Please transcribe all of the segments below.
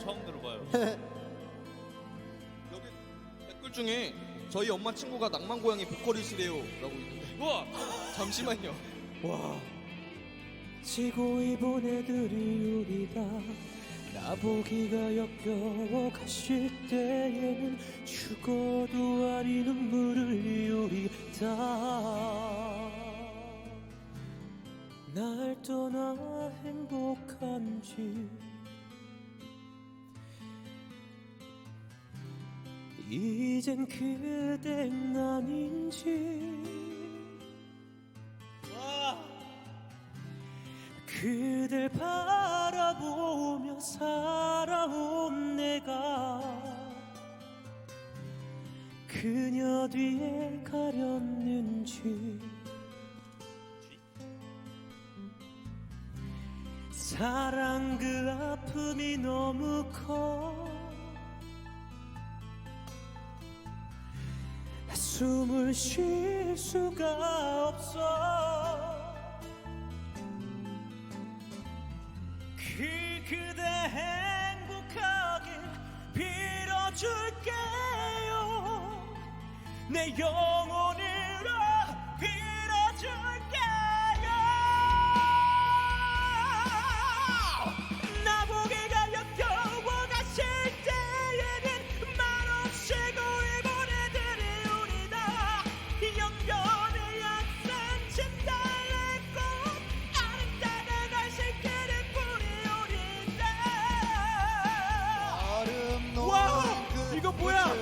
처음 들어봐요. 여기 댓글 중에 저희 엄마 친구가 낭만 고양이 보컬이시래요라고 있는데 우와! 잠시만요. 지고 이본 애들이 우리다 나보기가 역겨워 가실 때에는 죽어도 아리 눈물을 흘리우리다 날 떠나 행복한지 이젠 그댄 아닌지. 그댈 바라보며 살아온 내가 그녀 뒤에 가렸는지. 사랑 그 아픔이 너무 커 숨을 쉴 수가 없어. 그 그대 행복하길 빌어줄게요. 내 영혼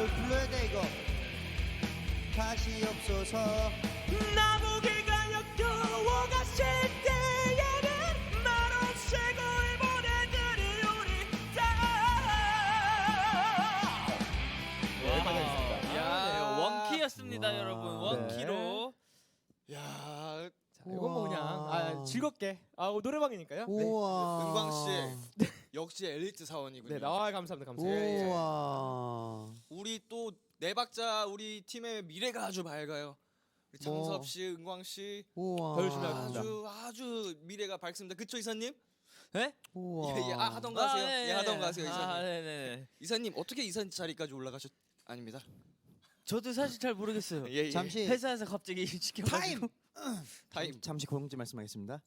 꽃을 불러야 돼 이거 다시 없어서 나보기가 역겨워 가실 때에는 말 없이 고이 보내드릴 우리다 와. 야, 야. 원키였습니다, 와. 여러분. 원키로. 야 자, 이건 뭐 그냥 우와. 아, 즐겁게 아 노래방이니까요. 네. 우와 은광 씨 역시 엘리트 사원이군요. 네, 나와 감사합니다. 감사합니다. 우와 우리 또 네 박자 우리 팀의 미래가 아주 밝아요. 우리 뭐. 장섭 씨, 은광 씨 우와 더 열심히 하겠습니다. 아주 아주 미래가 밝습니다. 그쵸 이사님? 네? 우와 예, 예. 아 하던 거 하세요. 네, 예, 하던 거 하세요 이사님. 아, 네네. 이사님 어떻게 이사 자리까지 올라가셨? 아닙니다. 저도 사실 잘 모르겠어요. 예, 예. 잠시 회사에서 갑자기 시켜가지고. 타임. 잠시 공지 말씀하겠습니다